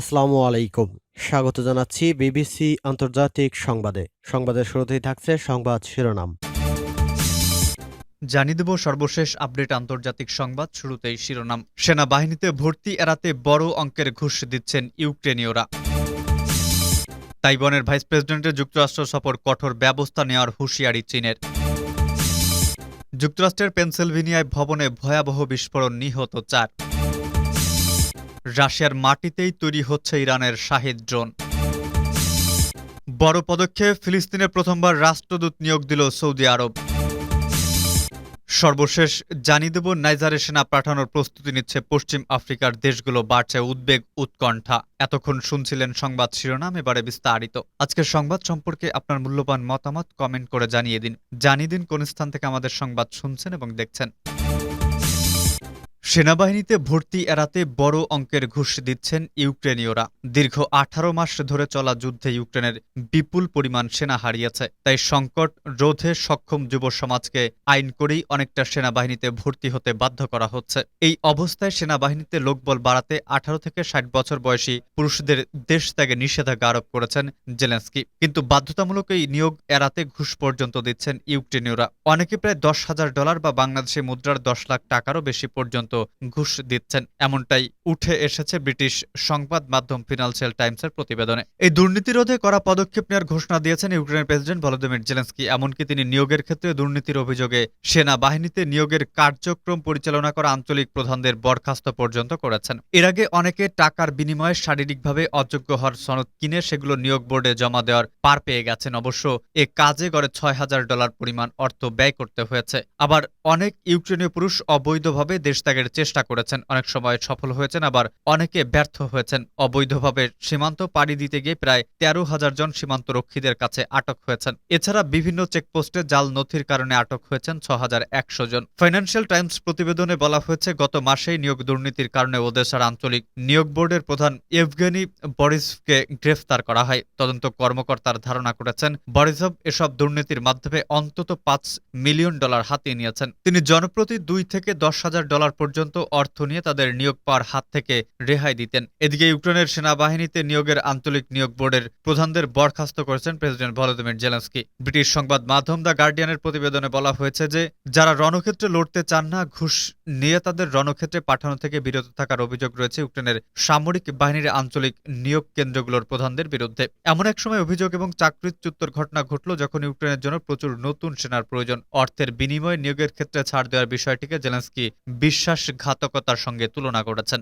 আসসালামু আলাইকুম। স্বাগত জানাচ্ছি বিবিসি আন্তর্জাতিক সংবাদে। সংবাদের শুরুতেই থাকছে সংবাদ শিরোনাম। জানিয়ে দেব সর্বশেষ আপডেট আন্তর্জাতিক সংবাদ শুরুতেই শিরোনাম। সেনাবাহিনীতে ভর্তি এড়াতে বড় অঙ্কের ঘুষ দিচ্ছেন ইউক্রেনীয়রা। তাইওয়ানের ভাইস প্রেসিডেন্টের যুক্তরাষ্ট্র সফর কঠোর ব্যবস্থা নেওয়ার হুঁশিয়ারি চীনের। যুক্তরাষ্ট্রের পেনসিলভেনিয়ায় ভবনে ভয়াবহ বিস্ফোরণ নিহত চার। রাশিয়ার মাটিতেই তৈরি হচ্ছে ইরানের শাহিদ ড্রোন। বড় পদক্ষেপ ফিলিস্তিনে প্রথমবার রাষ্ট্রদূত নিয়োগ দিল সৌদি আরব। সর্বশেষ জানিয়ে দেব, নাইজারে সেনা পাঠানোর প্রস্তুতি নিচ্ছে পশ্চিম আফ্রিকার দেশগুলো, বাড়ছে উদ্বেগ, উৎকণ্ঠা। এতক্ষণ শুনছিলেন সংবাদ শিরোনাম, এবারে বিস্তারিত। আজকের সংবাদ সম্পর্কে আপনার মূল্যবান মতামত কমেন্ট করে জানিয়ে দিন। জানিয়ে দিন কোন স্থান থেকে আমাদের সংবাদ শুনছেন এবং দেখছেন। সেনাবাহিনীতে ভর্তি এড়াতে বড় অঙ্কের ঘুষ দিচ্ছেন ইউক্রেনীয়রা। দীর্ঘ আঠারো মাস ধরে চলা যুদ্ধে ইউক্রেনের বিপুল পরিমাণ সেনা হারিয়েছে। তাই সংকট রোধে সক্ষম যুব সমাজকে আইন করেই অনেকটা সেনাবাহিনীতে ভর্তি হতে বাধ্য করা হচ্ছে। এই অবস্থায় সেনাবাহিনীতে লোকবল বাড়াতে আঠারো থেকে ষাট বছর বয়সী পুরুষদের দেশ ত্যাগে নিষেধাজ্ঞা আরোপ করেছেন জেলেন্সকি। কিন্তু বাধ্যতামূলক এই নিয়োগ এড়াতে ঘুষ পর্যন্ত দিচ্ছেন ইউক্রেনীয়রা। অনেকে প্রায় দশ হাজার ডলার বা বাংলাদেশি মুদ্রার দশ লাখ টাকারও বেশি পর্যন্ত ঘুষ দিচ্ছেন এমনটাই উঠে এসেছে ব্রিটিশ সংবাদ মাধ্যম ফিনান্সিয়াল টাইমসের প্রতিবেদনে। এই দুর্নীতি রোধে করা পদক্ষেপ নেওয়ার ঘোষণা দিয়েছেন ইউক্রেনের প্রেসিডেন্ট ভলোদিমির জেলেন্সকি। এমনকি তিনি নিয়োগের ক্ষেত্রে দুর্নীতির অভিযোগে সেনাবাহিনীতে নিয়োগের কার্যক্রম পরিচালনা করা আঞ্চলিক প্রধানদের বরখাস্ত পর্যন্ত করেছেন। এর আগে অনেকে টাকার বিনিময়ে শারীরিকভাবে অযোগ্য হওয়ার সনদ কিনে সেগুলো নিয়োগ বোর্ডে জমা দেওয়ার পার পেয়ে গেছেন। অবশ্য এ কাজে গড়ে ছয় হাজার ডলার পরিমাণ অর্থ ব্যয় করতে হয়েছে। আবার অনেক ইউক্রেনীয় পুরুষ অবৈধভাবে দেশ চেষ্টা করেছেন। অনেক সময় সফল হয়েছেন, আবার অনেকে ব্যর্থ হয়েছেন। অবৈধভাবে সীমান্ত পাড়ি দিতে গিয়ে প্রায় তেরো হাজার জন সীমান্ত রক্ষীদের কাছে আটক হয়েছেন। এছাড়া বিভিন্ন চেকপোস্টে জাল নথির কারণে আটক হয়েছেন ছ হাজার একশো জন। ফাইন্যান্সিয়াল টাইমস প্রতিবেদনে বলা হয়েছে, গত মাসেই নিয়োগ দুর্নীতির কারণে ওদেশার আঞ্চলিক নিয়োগ বোর্ডের প্রধান ইভগেনি বরিসকে গ্রেফতার করা হয়। তদন্ত কর্মকর্তার ধারণা করেছেন, বরিসভ এসব দুর্নীতির মাধ্যমে অন্তত পাঁচ মিলিয়ন ডলার হাতিয়ে নিয়েছেন। তিনি জনপ্রতি দুই থেকে দশ হাজার ডলার অর্থ নিয়ে তাদের নিয়োগ পাওয়ার হাত থেকে রেহাই দিতেন। এদিকে ইউক্রেনের সেনাবাহিনীতে নিয়োগের আঞ্চলিক নিয়োগ বোর্ডের প্রধানদের বরখাস্ত করেছেন প্রেসিডেন্ট ভলোদিমির জেলেন্সকি। ব্রিটিশ সংবাদ মাধ্যম দ্য গার্ডিয়ানের প্রতিবেদনে বলা হয়েছে যে, যারা রণক্ষেত্রে লড়তে চান না, ঘুষ নিয়ে তাদের রণক্ষেত্রে পাঠানো থেকে বিরত থাকার অভিযোগ রয়েছে ইউক্রেনের সামরিক বাহিনীর আঞ্চলিক নিয়োগ কেন্দ্রগুলোর প্রধানদের বিরুদ্ধে। এমন এক সময় অভিযোগ এবং চাকরিচ্যুতর ঘটনা ঘটল যখন ইউক্রেনের জন্য প্রচুর নতুন সেনার প্রয়োজন। অর্থের বিনিময়ে নিয়োগের ক্ষেত্রে ছাড় দেওয়ার বিষয়টিকে জেলেন্সকি বিশ্বাসঘাতকতার সঙ্গে তুলনা করেছেন।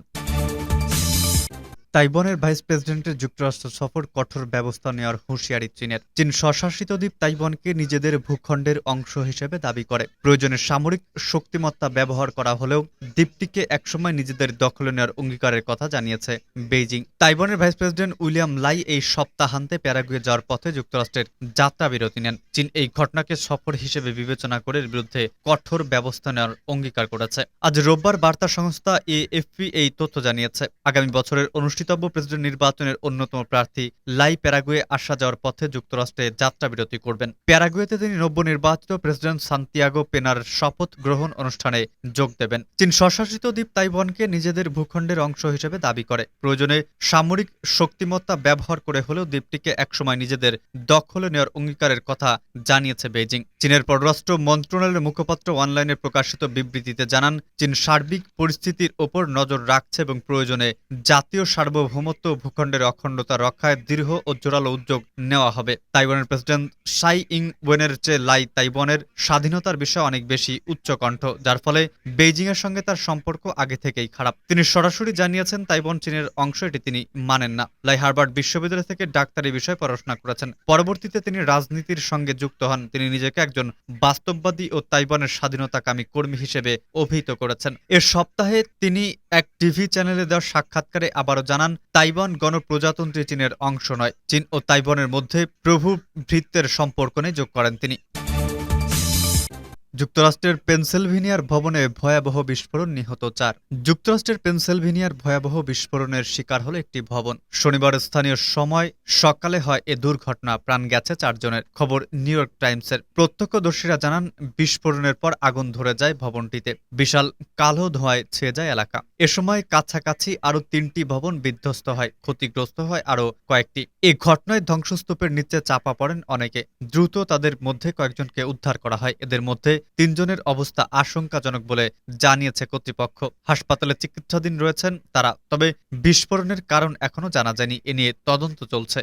তাইওয়ানের ভাইস প্রেসিডেন্টের যুক্তরাষ্ট্র সফর কঠোর ব্যবস্থা নেওয়ার হুঁশিয়ারি চীনের। চীন স্বশাসিত দ্বীপ তাইওয়ানকে নিজেদের ভূখণ্ডের অংশ হিসেবে দাবি করে। প্রয়োজনে সামরিক শক্তিমত্তা ব্যবহার করা হলেও দ্বীপটিকে একসময় নিজেদের দখলে নেওয়ার অঙ্গীকারের কথা জানিয়েছে বেইজিং। তাইওয়ানের ভাইস প্রেসিডেন্ট উইলিয়াম লাই এই সপ্তাহান্তে প্যারাগুয়ে যাওয়ার পথে যুক্তরাষ্ট্রের যাত্রা বিরতি নেন। চীন এই ঘটনাকে সফর হিসেবে বিবেচনা করে বিরুদ্ধে কঠোর ব্যবস্থা নেওয়ার অঙ্গীকার করেছে। আজ রোববার বার্তা সংস্থা এএফপি এই তথ্য জানিয়েছে। আগামী বছরের অনুষ্ঠিতব্য প্রেসিডেন্ট নির্বাচনের অন্যতম প্রার্থী লাই প্যারাগুয়ে আসা যাওয়ার পথে যুক্তরাষ্ট্রে যাত্রা বিরতি করবেন। প্যারাগুয়েতে তিনি নবনির্বাচিত প্রেসিডেন্ট সান্তিয়াগো পেনার শপথ গ্রহণ অনুষ্ঠানে যোগ দেবেন। চীন স্বশাসিত দ্বীপ তাইওয়ানকে নিজেদের ভূখণ্ডের অংশ হিসেবে দাবি করে। প্রয়োজনে সামরিক শক্তিমত্তা ব্যবহার করে হলেও দ্বীপটিকে একসময় নিজেদের দখলে নেওয়ার অঙ্গীকারের কথা জানিয়েছে বেইজিং। চীনের পররাষ্ট্র মন্ত্রণালয়ের মুখপাত্র অনলাইনে প্রকাশিত বিবৃতিতে জানান, চীন সার্বিক পরিস্থিতির ওপর নজর রাখছে এবং প্রয়োজনে জাতীয় সার্বভৌমত্ব ভূখণ্ডের অখণ্ডতা রক্ষায় দৃঢ় ও জোরালো উদ্যোগ নেওয়া হবে। তাইওয়ানের প্রেসিডেন্ট সাই ইং ওয়েনের চেয়ে লাই তাইওয়ানের স্বাধীনতার বিষয়ে অনেক বেশি উচ্চকণ্ঠ, যার ফলে বেইজিং এর সঙ্গে তার সম্পর্ক আগে থেকেই খারাপ। তিনি সরাসরি জানিয়েছেন, তাইওয়ান চীনের অংশ এটি তিনি মানেন না। লাই হার্ভার্ড বিশ্ববিদ্যালয় থেকে ডাক্তারি বিষয়ে পড়াশোনা করেছেন। পরবর্তীতে তিনি রাজনীতির সঙ্গে যুক্ত হন। তিনি নিজেকে একজন বাস্তববাদী ও তাইওয়ানের স্বাধীনতাকামী কর্মী হিসেবে অভিহিত করেছেন। এ সপ্তাহে তিনি এক টিভি চ্যানেলে দেওয়া সাক্ষাৎকারে আবারও জানান তাইওয়ান গণপ্রজাতন্ত্রী চীনের অংশ নয়। চীন ও তাইওয়ানের মধ্যে প্রভু ভৃত্যের সম্পর্ক নিয়ে যোগ করেন তিনি। যুক্তরাষ্ট্রের পেনসিলভেনিয়ার ভবনে ভয়াবহ বিস্ফোরণ নিহত চার। যুক্তরাষ্ট্রের পেনসিলভেনিয়ার ভয়াবহ বিস্ফোরণের শিকার হলো একটি ভবন। শনিবার স্থানীয় সময় সকালে হয় এ দুর্ঘটনা, প্রাণ গেছে চারজনের। খবর নিউ ইয়র্ক টাইমসের। প্রত্যক্ষদর্শীরা জানান, বিস্ফোরণের পর আগুন ধরে যায় ভবনটিতে। বিশাল কালো ধোঁয়ায় ছেয়ে যায় এলাকা। এ সময় কাছাকাছি আরও তিনটি ভবন বিধ্বস্ত হয়, ক্ষতিগ্রস্ত হয় আরও কয়েকটি। এই ঘটনায় ধ্বংসস্তূপের নিচে চাপা পড়েন অনেকে। দ্রুত তাদের মধ্যে কয়েকজনকে উদ্ধার করা হয়। এদের মধ্যে তিনজনের অবস্থা আশঙ্কাজনক বলে জানিয়েছে কর্তৃপক্ষ। হাসপাতালে চিকিৎসাধীন রয়েছেন তারা, তবে বিস্ফোরণের কারণ এখনও জানা যায়নি। এ নিয়ে তদন্ত চলছে।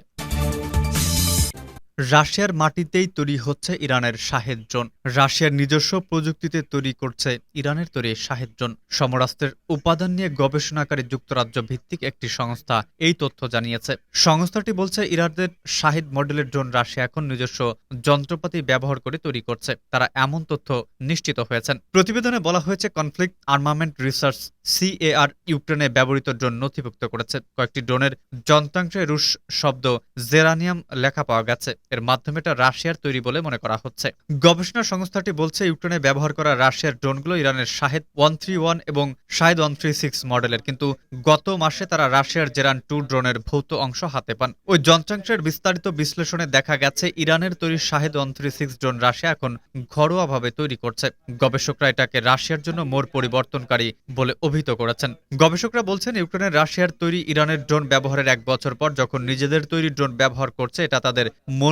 রাশিয়ার মাটিতেই তৈরি হচ্ছে ইরানের শাহেদ ড্রোন। রাশিয়ার নিজস্ব প্রযুক্তিতে তৈরি করছে ইরানের তৈরি শাহেদ ড্রোন। সমরাস্ত্রের উপাদান নিয়ে গবেষণাকারী যুক্তরাজ্য ভিত্তিক একটি সংস্থা এই তথ্য জানিয়েছে। সংস্থাটি বলছে ইরানের শাহিদ মডেলের ড্রোন রাশিয়া এখন নিজস্ব যন্ত্রপাতি ব্যবহার করে তৈরি করছে। তারা এমন তথ্য নিশ্চিত হয়েছেন। প্রতিবেদনে বলা হয়েছে, কনফ্লিক্ট আর্মামেন্ট রিসার্চ সিএআর ইউক্রেনে ব্যবহৃত ড্রোন নথিভুক্ত করেছে। কয়েকটি ড্রোনের যন্ত্রাংশে রুশ শব্দ জেরানিয়াম লেখা পাওয়া গেছে। এর মাধ্যমে এটা রাশিয়ার তৈরি বলে মনে করা হচ্ছে। গবেষণা সংস্থাটি বলছে, ইউক্রেনে ব্যবহার করা রাশিয়ার ড্রোনগুলো ইরানের শাহেদ ওয়ান থ্রি ওয়ান এবং শাহেদ ওয়ান থ্রি সিক্স মডেলের, কিন্তু গত মাসে তারা রাশিয়ার জেরান টু ড্রোনের ভৌত অংশ হাতে পান। ওই যন্ত্রাংশের বিস্তারিত বিশ্লেষণে দেখা গেছে, ইরানের তৈরি Shahed one three six drone Russia এখন ঘরোয়াভাবে তৈরি করছে। গবেষকরা এটাকে রাশিয়ার জন্য মোড় পরিবর্তনকারী বলে অভিহিত করেছেন। গবেষকরা বলছেন, ইউক্রেনের রাশিয়ার তৈরি ইরানের ড্রোন ব্যবহারের এক বছর পর যখন নিজেদের তৈরি ড্রোন ব্যবহার করছে, এটা তাদের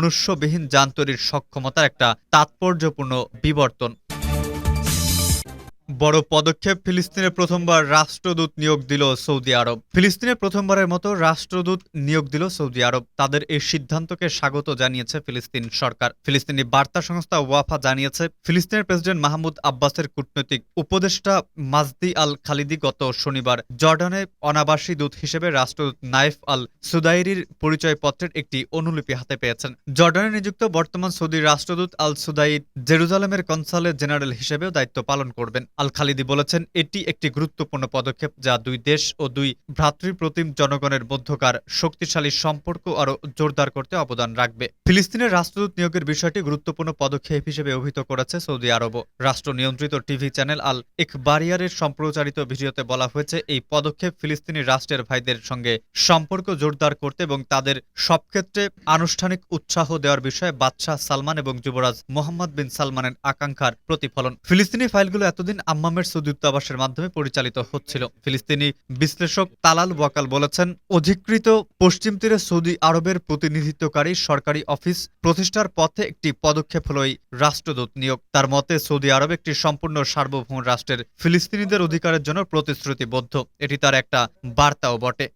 মনুষ্যবিহীন যান সক্ষমতার একটা তাৎপর্যপূর্ণ বিবর্তন। বড় পদক্ষেপ ফিলিস্তিনে প্রথমবার রাষ্ট্রদূত নিয়োগ দিল সৌদি আরব। ফিলিস্তিনে প্রথমবারের মতো রাষ্ট্রদূত নিয়োগ দিল সৌদি আরব। তাদের এই সিদ্ধান্তকে স্বাগত জানিয়েছে ফিলিস্তিন সরকার। ফিলিস্তিনি বার্তা সংস্থা ওয়াফা জানিয়েছে, ফিলিস্তিনের প্রেসিডেন্ট মাহমুদ আব্বাসের কূটনৈতিক উপদেষ্টা মাজদি আল খালিদি গত শনিবার জর্ডানে অনাবাসী দূত হিসেবে রাষ্ট্রদূত নাইফ আল সুদাইরির পরিচয়পত্রের একটি অনুলিপি হাতে পেয়েছেন। জর্ডানে নিযুক্ত বর্তমান সৌদি রাষ্ট্রদূত আল সুদাইর জেরুজালেমের কনসালেট জেনারেল হিসেবেও দায়িত্ব পালন করবেন। আল খালিদি বলেছেন, এটি একটি গুরুত্বপূর্ণ পদক্ষেপ যা দুই দেশ ও দুই ভ্রাতৃপ্রতিম জনগণের মধ্যকার শক্তিশালী সম্পর্ক আরও জোরদার করতে অবদান রাখবে। ফিলিস্তিনের রাষ্ট্রদূত নিয়োগের বিষয়টি গুরুত্বপূর্ণ পদক্ষেপ হিসেবে অভিহিত করেছে সৌদি আরবও। রাষ্ট্র নিয়ন্ত্রিত টিভি চ্যানেল আল ইকবারিয়ারের সম্প্রচারিত ভিডিওতে বলা হয়েছে, এই পদক্ষেপ ফিলিস্তিনি রাষ্ট্রের ভাইদের সঙ্গে সম্পর্ক জোরদার করতে এবং তাদের সব ক্ষেত্রে আনুষ্ঠানিক উৎসাহ দেওয়ার বিষয়ে বাদশাহ সালমান এবং যুবরাজ মোহাম্মদ বিন সালমানের আকাঙ্ক্ষার প্রতিফলন। ফিলিস্তিনি ফাইলগুলো এতদিন আম্মামের সৌদি মাধ্যমে পরিচালিত হচ্ছিল। ফিলিস্তিনি বিশ্লেষক তালাল ওয়াকাল বলেছেন, অধিকৃত পশ্চিম তীরে সৌদি আরবের প্রতিনিধিত্বকারী সরকারি অফিস প্রতিষ্ঠার পথে একটি পদক্ষেপ হল এই রাষ্ট্রদূত নিয়োগ। তার মতে, সৌদি আরব একটি সম্পূর্ণ সার্বভৌম রাষ্ট্রের ফিলিস্তিনিদের অধিকারের জন্য প্রতিশ্রুতিবদ্ধ। এটি তার একটা বার্তাও বটে।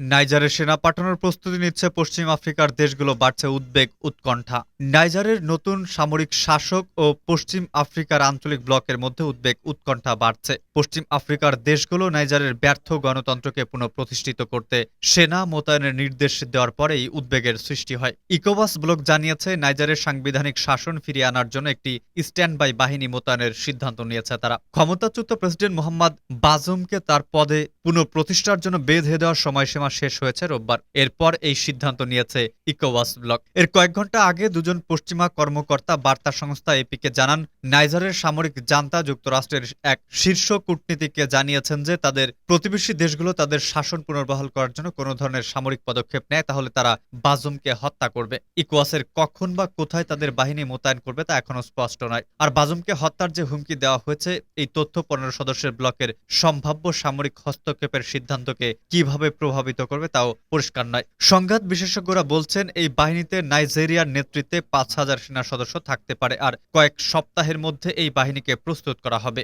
নাইজারে সেনা পাঠানোর প্রস্তুতি নিচ্ছে পশ্চিম আফ্রিকার দেশগুলো বাড়ছে উদ্বেগ, উৎকণ্ঠা। নাইজারের নতুন সামরিক শাসক ও পশ্চিম আফ্রিকার আঞ্চলিক ব্লকের মধ্যে উদ্বেগ, উৎকণ্ঠা বাড়ছে। পশ্চিম আফ্রিকার দেশগুলো নাইজারের ব্যর্থ গণতন্ত্রকে পুনঃপ্রতিষ্ঠিত করতে সেনা মোতায়েনের নির্দেশ দেওয়ার পরেই উদ্বেগের সৃষ্টি হয়। ইকোবাস ব্লক জানিয়েছে, নাইজারের সাংবিধানিক শাসন ফিরিয়ে আনার জন্য একটি স্ট্যান্ড বাই বাহিনী মোতায়েনের সিদ্ধান্ত নিয়েছে তারা। ক্ষমতাচ্যুত প্রেসিডেন্ট মোহাম্মদ বাজুমকে তার পদে পুনঃপ্রতিষ্ঠার জন্য বেঁধে দেওয়ার সময়সীমা শেষ হয়েছে রোববার। এরপর এই সিদ্ধান্ত নিয়েছে ইকোওয়াস ব্লক। এর কয়েক ঘণ্টা আগে দুজন পশ্চিমা কর্মকর্তা বার্তা সংস্থা এপিকে জানান, নাইজারের সামরিক জান্তা যুক্তরাষ্ট্রের এক শীর্ষ কূটনীতিককে জানিয়েছেন যে তাদের প্রতিবেশী দেশগুলো তাদের শাসন পুনর্বহাল করার জন্য কোনো ধরনের সামরিক পদক্ষেপ নেয়, তাহলে তারা বাজুমকে হত্যা করবে। ইকোয়াসের কখন বা কোথায় তাদের বাহিনী মোতায়েন করবে তা এখনও স্পষ্ট নয়। আর বাজুমকে হত্যার যে হুমকি দেওয়া হয়েছে, এই তথ্য পনেরো সদস্যের ব্লকের সম্ভাব্য সামরিক হস্তক্ষেপের সিদ্ধান্তকে কীভাবে প্রভাবিত করবে, তাও পরিষ্কার নয়। সংঘাত বিশেষজ্ঞরা বলছেন, এই বাহিনীতে নাইজেরিয়ার নেতৃত্বে পাঁচ হাজার সেনা সদস্য থাকতে পারে আর কয়েক সপ্তাহের মধ্যে এই বাহিনীকে প্রস্তুত করা হবে।